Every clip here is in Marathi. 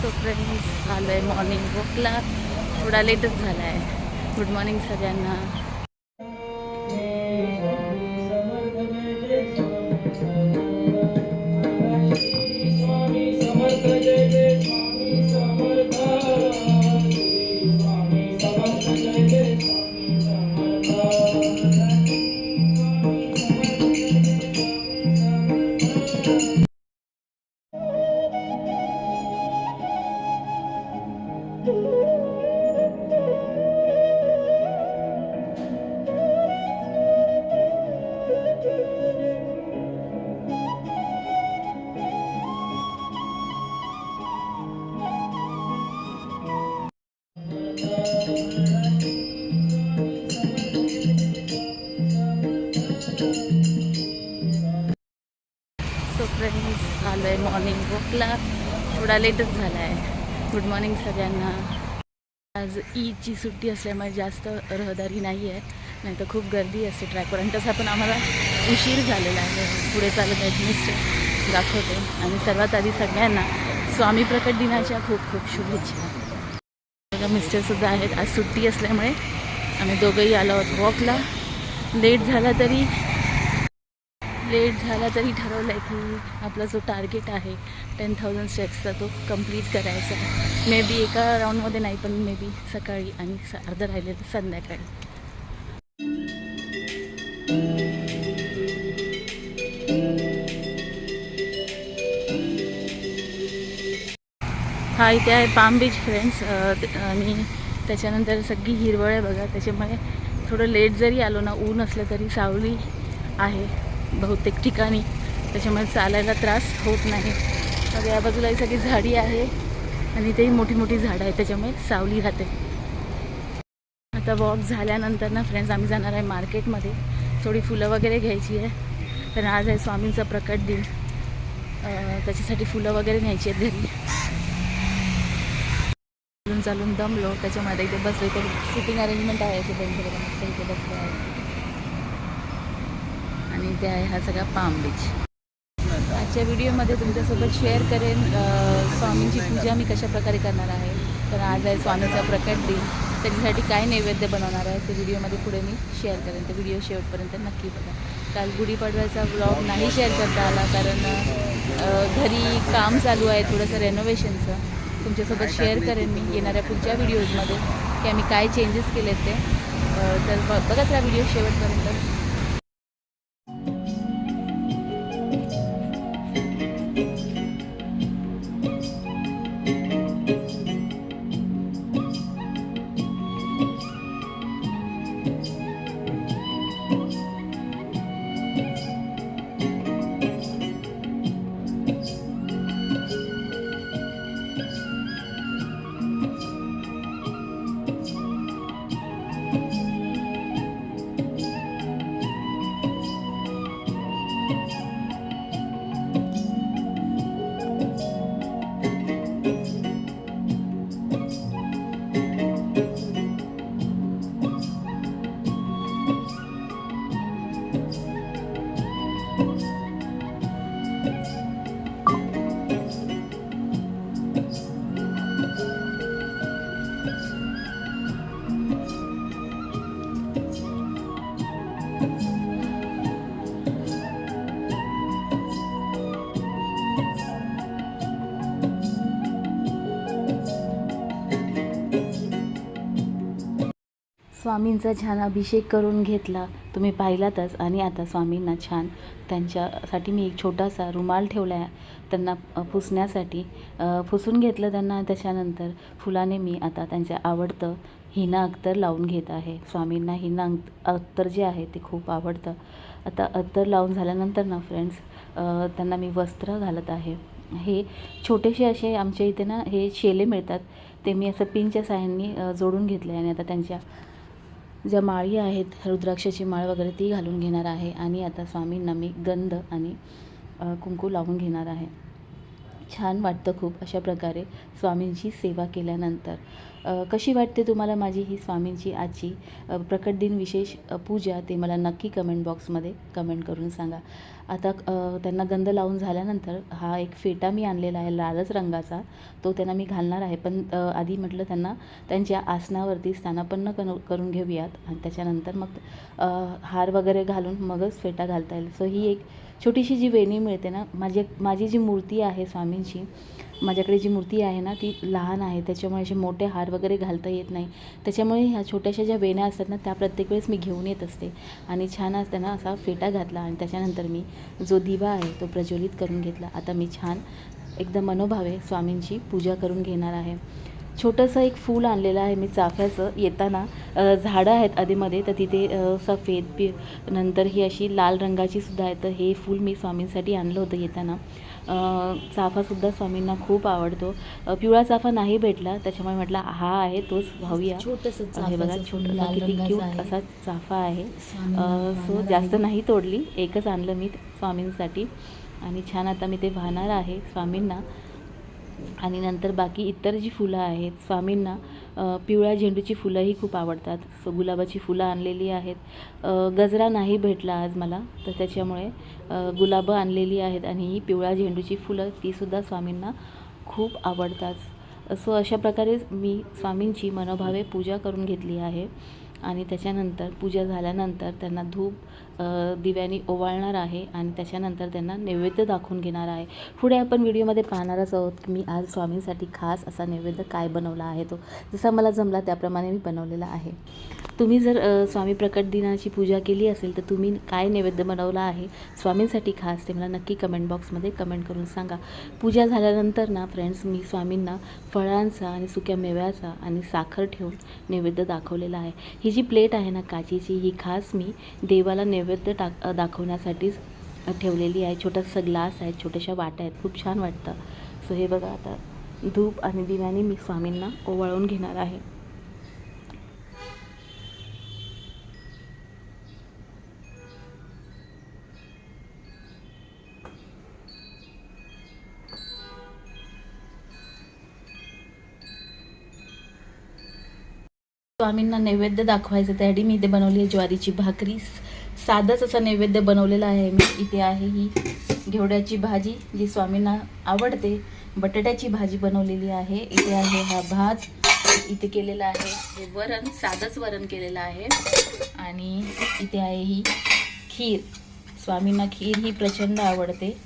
सो फ्रेंड्स आलो आहे मॉर्निंग वॉकला थोडा लेटच झाला आहे गुड मॉर्निंग सगळ्यांना. आलो आहे मॉर्निंग वॉकला थोडा लेटच झाला आहे गुड मॉर्निंग सगळ्यांना. आज ईदची सुट्टी असल्यामुळे जास्त रहदारी नाही आहे नाही तर खूप गर्दी असते ट्रॅकवर आणि तसा पण आम्हाला उशीर झालेला आहे. पुढे चालत आहेत मिस्टर दाखवते. आणि सर्वात आधी सगळ्यांना स्वामी प्रकट दिनाच्या खूप खूप शुभेच्छा. बघा मिस्टरसुद्धा आहेत. आज सुट्टी असल्यामुळे आम्ही दोघंही आलो आहोत वॉकला लेट झाला तरी लेट झाला तरी ठरवलं आहे की आपला जो टार्गेट आहे टेन थाउजंड स्टेप्सचा तो कंप्लीट करायचा मे बी एका राऊंडमध्ये नाही पण मे बी सकाळी आणि अर्धं राहिलेलं संध्याकाळी. हा इथे आहे पाम बीच फ्रेंड्स आणि त्याच्यानंतर सगळी हिरवळ आहे बघा. त्याच्यामुळे थोडं लेट जरी आलो ना ऊन असलं तरी सावली आहे. बहुतेक ठिकाणी. त्याच्यामुळे चालायला त्रास होत नाही. मग या बाजूला ही सगळी झाडी आहे आणि तेही मोठी मोठी झाडं आहे त्याच्यामुळे सावली राहते. आता वॉक झाल्यानंतर ना फ्रेंड्स आम्ही जाणार आहे मार्केटमध्ये थोडी फुलं वगैरे घ्यायची आहे. तर आज आहे स्वामींचा प्रकट दिन. त्याच्यासाठी फुलं वगैरे न्यायची आहेत घरी. चालून चालून दमलो. त्याच्यामध्ये इथे बसलो इथे सिटिंग अरेंजमेंट आहे. असे मस्त इथे बसलो आहे आणि ते आहे हा सगळा पाम बीच आजच्या व्हिडिओमध्ये तुमच्यासोबत शेअर करेन स्वामींची पूजा मी कशा प्रकारे करणार आहे. तर आज आहे स्वामीचा प्रकट दिन. त्याच्यासाठी काय नैवेद्य बनवणार आहे ते व्हिडिओमध्ये पुढे मी शेअर करेन. ते व्हिडिओ शेवटपर्यंत नक्की बघा. काल गुढीपाडव्याचा ब्लॉग नाही शेअर करता आला कारण घरी काम चालू आहे थोडंसं रेनोव्हेशनचं तुमच्यासोबत शेअर करेन मी येणाऱ्या पुढच्या व्हिडिओजमध्ये की आम्ही काय चेंजेस केले ते. तर बघत राहा व्हिडिओ शेवटपर्यंत. स्वामींचा छान अभिषेक करून घेतला. तुम्ही पाहिलातच आणि आता स्वामींना छान त्यांच्यासाठी मी एक छोटासा रुमाल ठेवला आहे त्यांना पुसण्यासाठी पुसून घेतलं त्यांना. त्याच्यानंतर फुलाने मी आता त्यांचं आवडतं हिना अख्तर लावून घेत आहे. स्वामींना हिना अंक- अख्तर जे आहे ते खूप आवडतं. आता अत्तर लावून झाल्यानंतर ना फ्रेंड्स त्यांना मी वस्त्र घालत आहे. हे छोटेसे असे आमच्या इथे ना हे शेले मिळतात. ते मी असं पिनच्या साह्यांनी जोडून घेतले आणि आता त्यांच्या ज्या माळी आहेत रुद्राक्षाची माळ वगैरे ती घालून घेणार आहे आणि आता स्वामींना मी गंध आणि कुंकू लावून घेणार आहे. छान वाटतं खूप अशा प्रकारे स्वामींची सेवा केल्यानंतर. कशी वाटते तुम्हाला माझी ही स्वामींची आजची प्रकट दिन विशेष पूजा ते मला नक्की कमेंट बॉक्समध्ये कमेंट करून सांगा. आता त्यांना गंध लावून झाल्यानंतर हा एक फेटा मी आणलेला आहे लालच रंगाचा. तो त्यांना मी घालणार आहे. पण आधी म्हटलं त्यांना त्यांच्या आसनावरती स्थानापन्न करू करून घेऊयात. आणि त्याच्यानंतर मग हार वगैरे घालून मगच फेटा घालता येईल. सो ही एक छोटीशी जी वेणी मिळते ना माझी माझी जी मूर्ती आहे स्वामींची माझ्याकडे जी मूर्ती आहे ना ती लहान आहे. त्याच्यामुळे असे मोठे हार वगैरे घालता येत नाही. त्याच्यामुळे ह्या छोट्याशा ज्या वेण्या असतात ना त्या प्रत्येक वेळेस मी घेऊन येत असते. आणि छान असताना असा फेटा घातला आणि त्याच्यानंतर मी जो दिवा आहे तो प्रज्वलित करून घेतला. आता मी छान एकदम मनोभावे स्वामींची पूजा करून घेणार आहे. छोटंसं एक फूल आणलेलं आहे मी चाफ्याचं. येताना झाडं आहेत आधीमध्ये तर तिथे सफेद पि नंतर ही अशी लाल रंगाची सुद्धा आहे. तर हे फूल मी स्वामींसाठी आणलं होतं येताना. चाफासुद्धा स्वामींना खूप आवडतो. पिवळा चाफा नाही भेटला त्याच्यामुळे म्हटलं हा आहे तोच छोटंसं हे बघा छोटासा किती क्यूट. असा चाफा आहे. सो जास्त. नाही तोडली एकच आणलं मी स्वामींसाठी. आणि छान आता मी ते वाहणार आहे स्वामींना. आणि नंतर बाकी इतर जी फुलं आहेत स्वामींना पिवळ्या झेंडूची फुलंही खूप आवडतात. सो गुलाबाची फुलं आणलेली आहेत. गजरा नाही भेटला आज मला तर त्याच्यामुळे गुलाबं आणलेली आहेत आणि ही पिवळ्या झेंडूची फुलं तीसुद्धा स्वामींना खूप आवडतात. सो अशा प्रकारे मी स्वामींची मनोभावे पूजा करून घेतली आहे. आणि त्याच्यानंतर पूजा झाल्यानंतर त्यांना धूप दिव्याने दिव्यानी ओवाळणार आहे आणि त्याच्यानंतर त्यांना नैवेद्य दाखवून घेणार आहे. पुढे आपण व्हिडिओमध्ये पाहणारच आहोत की मी आज स्वामींसाठी खास असा नैवेद्य काय बनवला आहे तो. जसा मला जमला त्याप्रमाणे मी बनवलेला आहे. तुम्ही जर स्वामी प्रकट दिनाची पूजा केली असेल तर तुम्ही काय नैवेद्य बनवला आहे स्वामींसाठी खास ते मला नक्की कमेंट बॉक्समध्ये कमेंट करून सांगा. पूजा झाल्यानंतर ना फ्रेंड्स मी स्वामींना फळांचा आणि सुक्या मेव्याचा आणि साखर ठेवून नैवेद्य दाखवलेला आहे. ही जी प्लेट आहे ना काचीची ही खास मी देवाला नैवेद्य टाक दाखवण्यासाठीच ठेवलेली आहे. छोटासा ग्लास आहे छोट्याशा वाट्या आहेत खूप छान वाटतं. सो हे बघा आता धूप आणि दिव्याने मी स्वामींना ओवाळून घेणार आहे. स्वामींना नैवेद्य दाखवायचं त्यासाठी मी इथे बनवली आहे ज्वारीची भाकरी. साधंच असं नैवेद्य बनवलेलं आहे. मी इथे आहे ही घेवड्याची भाजी जी स्वामींना आवडते. बटाट्याची भाजी बनवलेली आहे. इथे आहे हा भात. इथे केलेला आहे हे वरण साधंच वरण केलेलं आहे. आणि इथे आहे ही खीर. स्वामींना खीर ही प्रचंड आवडते.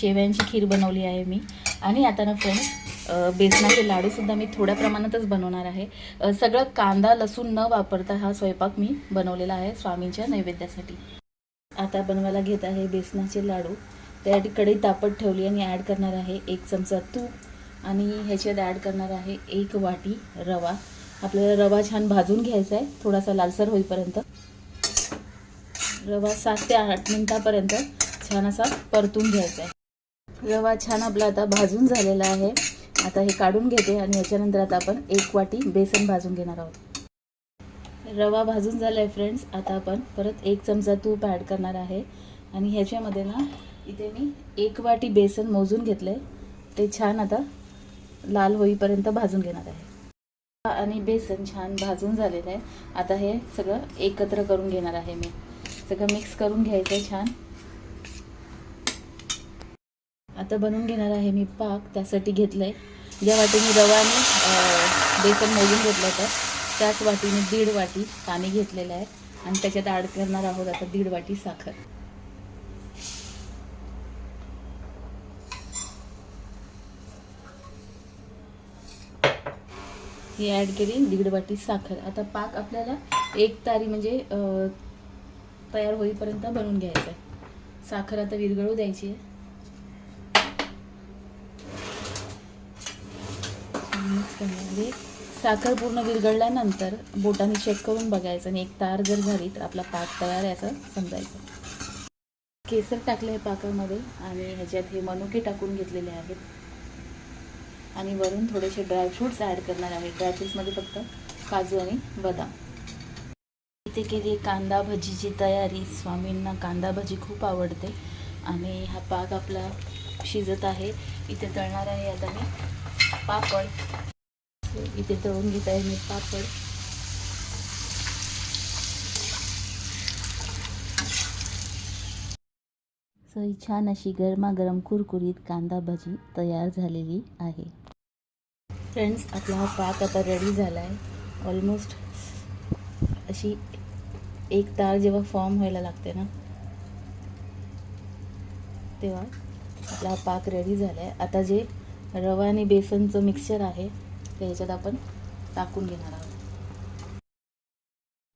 शेव्यांची खीर बनवली आहे मी. आणि आता ना फ्रेंड्स बेसनाचे लाडूसुद्धा मी थोड्या प्रमाणातच बनवणार आहे. सगळं कांदा लसूण न वापरता हा स्वयंपाक मी बनवलेला आहे स्वामींच्या नैवेद्यासाठी. आता बनवायला घेत आहे बेसनाचे लाडू. त्यासाठी कढई तापत ठेवली आणि ॲड करणार आहे एक चमचा तूप आणि ह्याच्यात ॲड करणार आहे एक वाटी रवा. आपल्याला रवा छान भाजून घ्यायचा आहे थोडासा लालसर होईपर्यंत. रवा सात ते आठ मिनटापर्यंत छान असा परतून घ्यायचा आहे. रवा छान आपला आता भाजून झालेला आहे. आता हे काढून घेते आणि याच्यानंतर आता आपण एक वाटी बेसन भाजून घेणार आहोत. रवा भाजून झाला आहे फ्रेंड्स आता आपण परत एक चमचा तूप ॲड करणार आहे. आणि ह्याच्यामध्ये ना इथे मी एक वाटी बेसन मोजून घेतलं आहे ते छान आता लाल होईपर्यंत भाजून घेणार आहे. आणि बेसन छान भाजून झालेलं आहे. आता हे सगळं एकत्र करून घेणार आहे मी. सगळं मिक्स करून घ्यायचं आहे छान. आता बनवून घेणार आहे मी पाक त्यासाठी घेतलं आहे ज्या वाटीने रवाने बेसन मोजून घेतलं होतं त्याच वाटीने दीड वाटी पाणी घेतलेलं आहे. आणि त्याच्यात ॲड करणार आहोत आता दीड वाटी साखर. ही ॲड केली दीड वाटी साखर. आता पाक आपल्याला एक तारी म्हणजे तयार होईपर्यंत बनवून घ्यायचं आहे साखर आता विरघळू द्यायची आहे. मिक्स साखर पूर्ण विरघळल्यानंतर बोटाने चेक करून बघायचं आणि एक तार जर झाली तर आपला पाक तयार आहे असं समजायचं. केसर टाकले आहे पाकामध्ये आणि ह्याच्यात हे मनुके टाकून घेतलेले आहेत. आणि वरून थोडेसे ड्रायफ्रूट्स ॲड करणार आहे. ड्रायफ्रूट्समध्ये फक्त काजू आणि बदाम. इथे केली कांदा भजीची तयारी. स्वामींना कांदा भजी खूप आवडते. आणि हा पाक आपला शिजत आहे. इथे तळणार आहे आता मी पापड. इथे तळून घेत आहे मी पापड सो ही छान अशी गरमागरम कुरकुरीत कांदा भजी तयार झालेली आहे. फ्रेंड्स आपला हा पाक आता रेडी झाला आहे ऑलमोस्ट अशी एक तार जेव्हा फॉर्म व्हायला लागते ना तेव्हा आपला हा पाक रेडी झाला आहे आता जे रवा आणि बेसनचं मिक्सचर आहे ते ह्याच्यात आपण टाकून घेणार आहोत.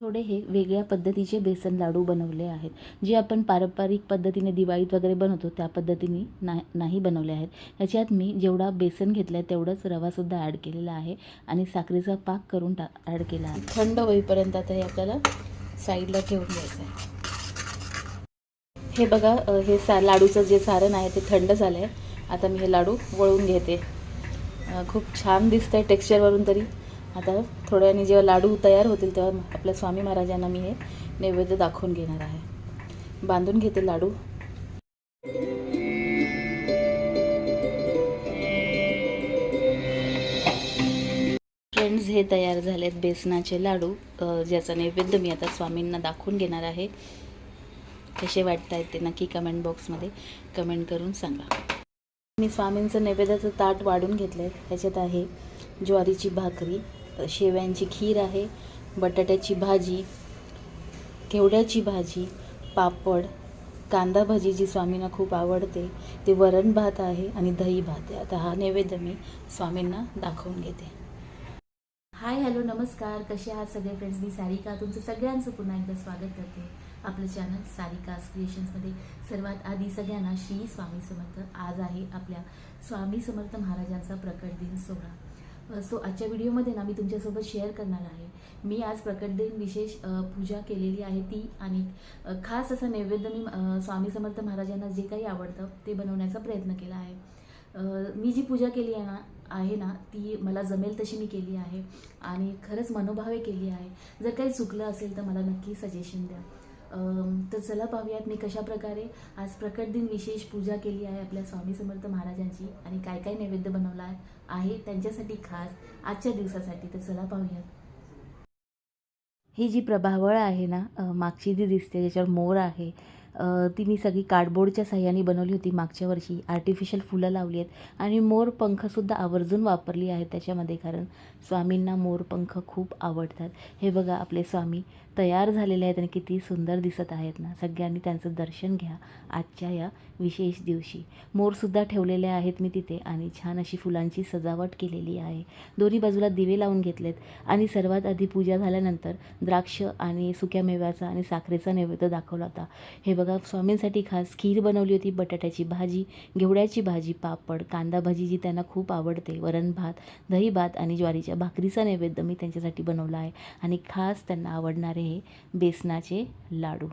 थोडे हे वेगळ्या पद्धतीचे बेसन लाडू बनवले आहेत. जे आपण पारंपरिक पद्धतीने दिवाळीत वगैरे बनवतो त्या पद्धतीने ना नाही बनवले आहेत. ह्याच्यात मी जेवढा बेसन घेतलं आहे तेवढंच रवासुद्धा ॲड केलेला आहे आणि साखरेचा पाक करून टा ॲड केला आहे. थंड होईपर्यंत आता हे आपल्याला साईडला ठेवून घ्यायचं आहे हे बघा हे सा लाडूचं जे सारण आहे ते थंड झालं आहे आता मी हे लाडू वळून घेते. खूप छान दिसतं आहे टेक्स्चरवरून तरी. आता थोड्याने जेव्हा लाडू तयार होतील तेव्हा आपल्या स्वामी महाराजांना मी हे नैवेद्य दाखवून घेणार आहे. बांधून घेते लाडू. फ्रेंड्स हे तयार झालेत बेसनाचे लाडू. ज्याचा नैवेद्य मी आता स्वामींना दाखवून घेणार आहे. कसे वाटत आहेत ते नक्की कमेंट बॉक्समध्ये कमेंट करून सांगा. मी स्वामींचं नैवेद्याचं ताट वाढून घेतलं आहे ह्याच्यात आहे ज्वारीची भाकरी शेव्यांची खीर आहे बटाट्याची भाजी केवड्याची भाजी पापड कांदा भाजी जी स्वामींना खूप आवडते ते वरण भात आहे आणि दही भात आहे. आता हा नैवेद्य मी स्वामींना दाखवून घेते. हाय हॅलो नमस्कार. कसे आहात सगळे फ्रेंड्स? मी सारिका. तुमचं सगळ्यांचं पुन्हा एकदा स्वागत करते. आपलं चॅनल सारिकास क्रिएशन्समध्ये सर्वात आधी सगळ्यांना श्री स्वामी समर्थ. आज आहे आपल्या स्वामी समर्थ महाराजांचा प्रकट दिन सोहळा. सो आजच्या व्हिडिओमध्ये ना मी तुमच्यासोबत शेअर करणार आहे. मी आज प्रकट दिन विशेष पूजा केलेली आहे ती आणि खास असं नैवेद्य मी स्वामी समर्थ महाराजांना जे काही आवडतं ते बनवण्याचा प्रयत्न केला आहे. मी जी पूजा केली आहे ना आहे ना ती मला जमेल तशी मी केली आहे आणि खरंच मनोभावे केली आहे. जर काही चुकलं असेल तर मला नक्की सजेशन द्या. तर चला पाहूयात मी कशा प्रकारे आज प्रकट दिन विशेष पूजा केली आहे आपल्या स्वामी समर्थ महाराजांची आणि काय काय नैवेद्य बनवला आहे त्यांच्यासाठी खास आजच्या दिवसासाठी. तर चला पाहूयात. ही जी प्रभावळ आहे ना मागची जी दिसते ज्याच्यावर मोर आहे ती मी सगळी कार्डबोर्डच्या सहाय्याने बनवली होती मागच्या वर्षी. आर्टिफिशियल फुलं लावली आहेत आणि मोर पंखसुद्धा आवर्जून वापरली आहेत त्याच्यामध्ये कारण स्वामींना मोर पंख खूप आवडतात. हे बघा आपले स्वामी तयार झालेले आहेत आणि किती सुंदर दिसत आहेत ना. सगळ्यांनी त्यांचं दर्शन घ्या आजच्या या विशेष दिवशी. मोरसुद्धा ठेवलेले आहेत मी तिथे आणि छान अशी फुलांची सजावट केलेली आहे. दोन्ही बाजूला दिवे लावून घेतलेत आणि सर्वात आधी पूजा झाल्यानंतर द्राक्ष आणि सुक्या मेव्याचा आणि साखरेचा नैवेद्य दाखवला होता. हे बघा स्वामींसाठी खास खीर बनवली होती बटाट्याची भाजी घेवड्याची भाजी पापड कांदा भाजी जी त्यांना खूप आवडते वरण भात दही भात आणि ज्वारीच्या भाकरीचा नैवेद्य मी त्यांच्यासाठी बनवला आहे आणि खास त्यांना आवडणारे हे बेसनाचे लाडू.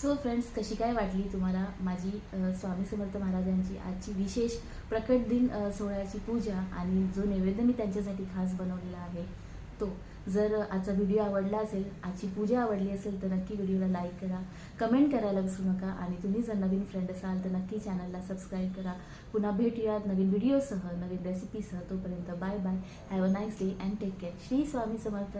सो फ्रेंड्स कशी काय वाटली तुम्हाला माझी स्वामी समर्थ महाराजांची आजची विशेष प्रकट दिन सोहळ्याची पूजा आणि जो नैवेद्य मी त्यांच्यासाठी खास बनवलेला आहे तो जर आजचा व्हिडिओ आवडला असेल आजची पूजा आवडली असेल तर नक्की व्हिडिओला लाईक करा कमेंट करायला विसरू नका आणि तुम्ही जर नवीन फ्रेंड असाल तर नक्की चॅनलला सबस्क्राईब करा. पुन्हा भेटूयात नवीन व्हिडिओसह नवीन रेसिपीसह तोपर्यंत bye bye have a nice day and take care Shri Swami Samarth.